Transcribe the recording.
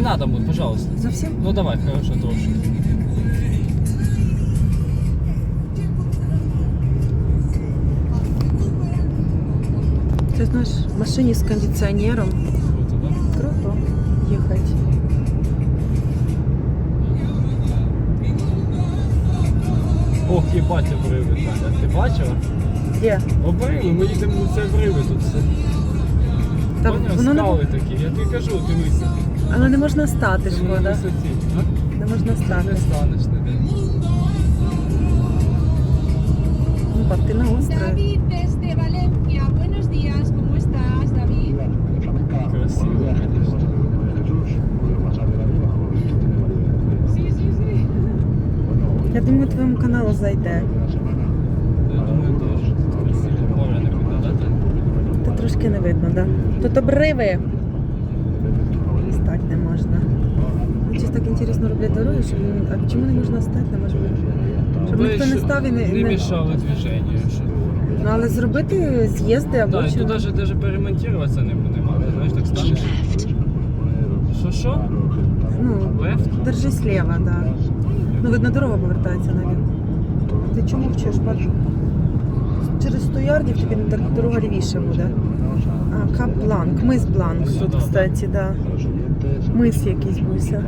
надо, Мут, пожалуйста. Зовсім? Ну давай, хорошо, трошки. Це знаєш, в машині з кондиціонером. Круто, да? Круто їхати. Ох, їбать обриви, Таня. Ти бачила? Де? Обриви, ми їдемо це обриви тут все. Та воно не, скали такі, я тобі кажу, дивися. але не можна стати, Це на шкода. висоті. А? Не можна Не стати. станеш ніде. Ну, пап, ти на острові. David desde Valencia. Buenos días, ¿cómo estás, David? Красиво, звісно. Sí, sí, sí. Я думаю, твоєму каналу зайде. Я думаю, теж. Красиво. Море не видно, да? Тань? Та трошки не видно, так? Да? Тут обриви. Стати не можна. Щось так інтересно роблять дороги, щоб а чому не можна стати? Не може бути. Щоб Ви ніхто не став і не, не мішали движенню. щоб- Ну, але зробити з'їзди або Да, і що. навіть, навіть перемонтуватися не будемо. Знаєш, так станеш. Що що? Ну, Лефт? держи слева, да. Ну, видно, дорога повертається наліво. Ти чому вчиш, бачу? Через 100 ярдів тобі дорога лівіше буде. А, Кап Бланк, мис Бланк тут, кстати, да. Мис якийсь буся.